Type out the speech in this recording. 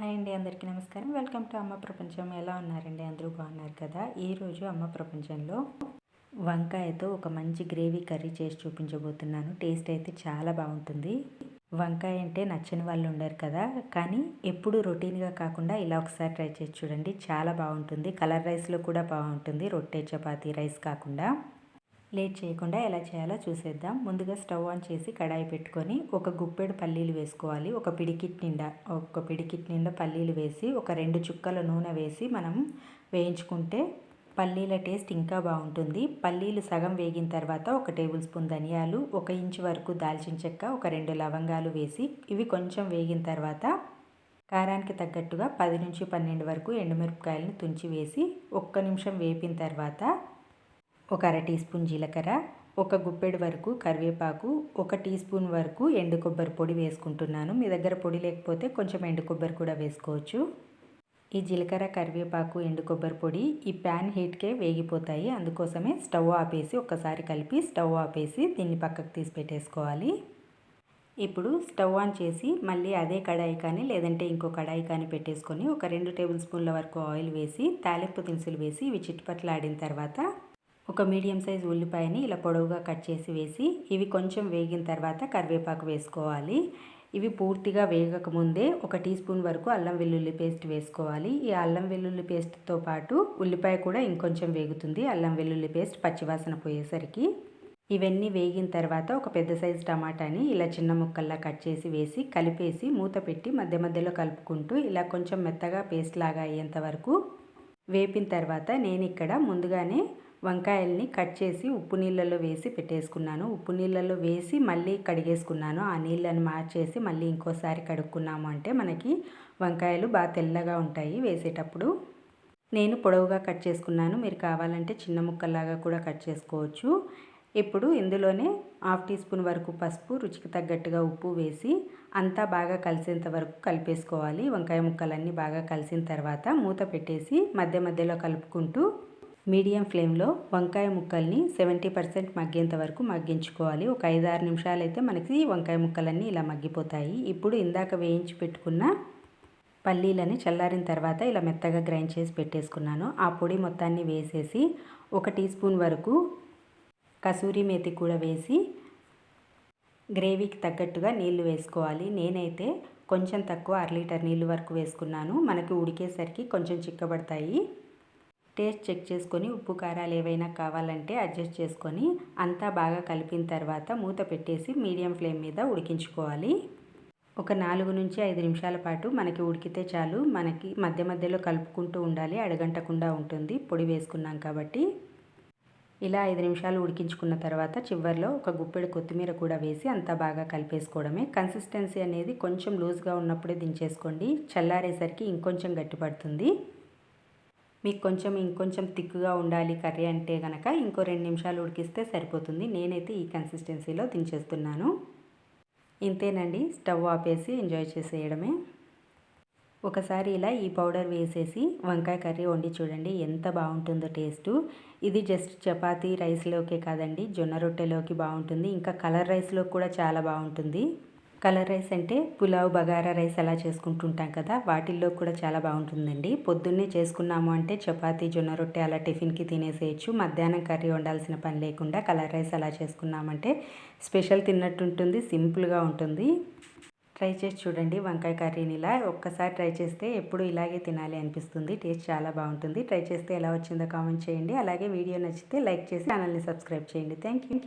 Hi అండి అందరికీ నమస్కారం. వెల్కమ్ టు అమ్మ ప్రపంచం. ఎలా ఉన్నారండి? అందరూ బాగున్నారు కదా? ఈరోజు అమ్మ ప్రపంచంలో వంకాయతో ఒక మంచి గ్రేవీ కర్రీ చేసి చూపించబోతున్నాను. టేస్ట్ అయితే చాలా బాగుంటుంది. వంకాయ అంటే నచ్చని వాళ్ళు ఉండరు కదా? కానీ ఎప్పుడు రొటీన్గా కాకుండా ఇలా ఒకసారి ట్రై చేసి చూడండి. చాలా బాగుంటుంది. కలర్ రైస్లో కూడా బాగుంటుంది. రొట్టె చపాతీ రైస్ కాకుండా. లేట్ చేయకుండా ఎలా చేయాలో చూసేద్దాం. ముందుగా స్టవ్ ఆన్ చేసి కడాయి పెట్టుకొని ఒక గుప్పెడు పల్లీలు వేసుకోవాలి. ఒక పిడికిట్ నిండా ఒక పిడికిట్ నిండా పల్లీలు వేసి ఒక రెండు చుక్కల నూనె వేసి మనం వేయించుకుంటే పల్లీల టేస్ట్ ఇంకా బాగుంటుంది. పల్లీలు సగం వేగిన తర్వాత ఒక టేబుల్ స్పూన్ ధనియాలు ఒక ఇంచు వరకు దాల్చిన చెక్క ఒక రెండు లవంగాలు వేసి ఇవి కొంచెం వేగిన తర్వాత కారానికి తగ్గట్టుగా పది నుంచి పన్నెండు వరకు ఎండుమిరపకాయలను తుంచి వేసి ఒక్క నిమిషం వేపిన తర్వాత ఒక అర టీ స్పూన్ జీలకర్ర ఒక గుప్పెడు వరకు కరివేపాకు ఒక టీ స్పూన్ వరకు ఎండు కొబ్బరి పొడి వేసుకుంటున్నాను. మీ దగ్గర పొడి లేకపోతే కొంచెం ఎండు కొబ్బరి కూడా వేసుకోవచ్చు. ఈ జీలకర్ర కరివేపాకు ఎండు కొబ్బరి పొడి ఈ ప్యాన్ హీట్కే వేగిపోతాయి. అందుకోసమే స్టవ్ ఆపేసి ఒకసారి కలిపి స్టవ్ ఆపేసి దీన్ని పక్కకు తీసి పెట్టేసుకోవాలి. ఇప్పుడు స్టవ్ ఆన్ చేసి మళ్ళీ అదే కడాయి కానీ లేదంటే ఇంకో కడాయి కానీ పెట్టేసుకొని ఒక రెండు టేబుల్ స్పూన్ల వరకు ఆయిల్ వేసి తాలింపు దినుసులు వేసి ఇవి చిట్టుపట్లాడిన తర్వాత ఒక మీడియం సైజ్ ఉల్లిపాయని ఇలా పొడవుగా కట్ చేసి వేసి ఇవి కొంచెం వేగిన తర్వాత కరివేపాకు వేసుకోవాలి. ఇవి పూర్తిగా వేగకముందే ఒక టీ స్పూన్ వరకు అల్లం వెల్లుల్లి పేస్ట్ వేసుకోవాలి. ఈ అల్లం వెల్లుల్లి పేస్ట్తో పాటు ఉల్లిపాయ కూడా ఇంకొంచెం వేగుతుంది. అల్లం వెల్లుల్లి పేస్ట్ పచ్చివాసన పోయేసరికి. ఇవన్నీ వేగిన తర్వాత ఒక పెద్ద సైజు టమాటాని ఇలా చిన్న ముక్కల్లా కట్ చేసి వేసి కలిపేసి మూత పెట్టి మధ్య మధ్యలో కలుపుకుంటూ ఇలా కొంచెం మెత్తగా పేస్ట్ లాగా అయ్యేంత వరకు వేపిన తర్వాత నేను ఇక్కడ ముందుగానే వంకాయల్ని కట్ చేసి ఉప్పు నీళ్ళలో వేసి పెట్టేసుకున్నాను. ఉప్పు నీళ్ళలో వేసి మళ్ళీ కడిగేసుకున్నాను. ఆ నీళ్ళని మార్చేసి మళ్ళీ ఇంకోసారి కడుక్కున్నాము అంటే మనకి వంకాయలు బాగా తెల్లగా ఉంటాయి వేసేటప్పుడు. నేను పొడవుగా కట్ చేసుకున్నాను. మీరు కావాలంటే చిన్న ముక్కల్లాగా కూడా కట్ చేసుకోవచ్చు. ఇప్పుడు ఇందులోనే హాఫ్ టీ స్పూన్ వరకు పసుపు రుచికి తగ్గట్టుగా ఉప్పు వేసి అంతా బాగా కలిసేంత వరకు కలిపేసుకోవాలి. వంకాయ ముక్కలన్నీ బాగా కలిసిన తర్వాత మూత పెట్టేసి మధ్య మధ్యలో కలుపుకుంటూ మీడియం ఫ్లేమ్లో వంకాయ ముక్కల్ని సెవెంటీ పర్సెంట్ మగ్గేంత వరకు మగ్గించుకోవాలి. ఒక ఐదు ఆరు నిమిషాలు అయితే మనకి వంకాయ ముక్కలన్నీ ఇలా మగ్గిపోతాయి. ఇప్పుడు ఇందాక వేయించి పెట్టుకున్న పల్లీలని చల్లారిన తర్వాత ఇలా మెత్తగా గ్రైండ్ చేసి పెట్టేసుకున్నాను. ఆ పొడి మొత్తాన్ని వేసేసి ఒక టీ స్పూన్ వరకు కసూరి మేతి కూడా వేసి గ్రేవీకి తగ్గట్టుగా నీళ్ళు వేసుకోవాలి. నేనైతే కొంచెం తక్కువ అర లీటర్ నీళ్ళు వరకు వేసుకున్నాను. మనకి ఉడికేసరికి కొంచెం చిక్కబడతాయి. టేస్ట్ చెక్ చేసుకొని ఉప్పు కారాలు ఏవైనా కావాలంటే అడ్జస్ట్ చేసుకొని అంతా బాగా కలిపిన తర్వాత మూత పెట్టేసి మీడియం ఫ్లేమ్ మీద ఉడికించుకోవాలి. ఒక నాలుగు నుంచి ఐదు నిమిషాల పాటు మనకి ఉడికితే చాలు. మనకి మధ్య మధ్యలో కలుపుకుంటూ ఉండాలి. అడగంటకుండా ఉంటుంది. పొడి వేసుకున్నాం కాబట్టి. ఇలా ఐదు నిమిషాలు ఉడికించుకున్న తర్వాత చివరిలో ఒక గుప్పెడు కొత్తిమీర కూడా వేసి అంతా బాగా కలిపేసుకోవడమే. కన్సిస్టెన్సీ అనేది కొంచెం లూజ్గా ఉన్నప్పుడే దించేసుకోండి. చల్లారేసరికి ఇంకొంచెం గట్టిపడుతుంది. మీకు కొంచెం ఇంకొంచెం థిక్గా ఉండాలి కర్రీ అంటే కనుక ఇంకో రెండు నిమిషాలు ఉడికిస్తే సరిపోతుంది. నేనైతే ఈ కన్సిస్టెన్సీలో దించేస్తున్నాను. ఇంతేనండి స్టవ్ ఆపేసి ఎంజాయ్ చేసేయడమే. ఒకసారి ఇలా ఈ పౌడర్ వేసేసి వంకాయ కర్రీ వండి చూడండి ఎంత బాగుంటుందో టేస్టు. ఇది జస్ట్ చపాతీ రైస్లోకే కాదండి జొన్న రొట్టెలోకి బాగుంటుంది. ఇంకా కలర్ రైస్లో కూడా చాలా బాగుంటుంది. కలర్ రైస్ అంటే పులావ్ బగారా రైస్ అలా చేసుకుంటుంటాం కదా. వాటిల్లో కూడా చాలా బాగుంటుందండి. పొద్దున్నే చేసుకున్నాము అంటే చపాతి జొన్న రొట్టె అలా టిఫిన్కి తినేసేయచ్చు. మధ్యాహ్నం కర్రీ వండాల్సిన పని లేకుండా కలర్ రైస్ అలా చేసుకున్నామంటే స్పెషల్ తిన్నట్టు ఉంటుంది సింపుల్గా ఉంటుంది. ట్రై చేసి చూడండి వంకాయ కర్రీని ఇలా. ఒక్కసారి ట్రై చేస్తే ఎప్పుడు ఇలాగే తినాలి అనిపిస్తుంది. టేస్ట్ చాలా బాగుంటుంది. ట్రై చేస్తే ఎలా వచ్చిందో కామెంట్ చేయండి. అలాగే వీడియో నచ్చితే లైక్ చేసి ఛానల్ని సబ్స్క్రైబ్ చేయండి. Thank you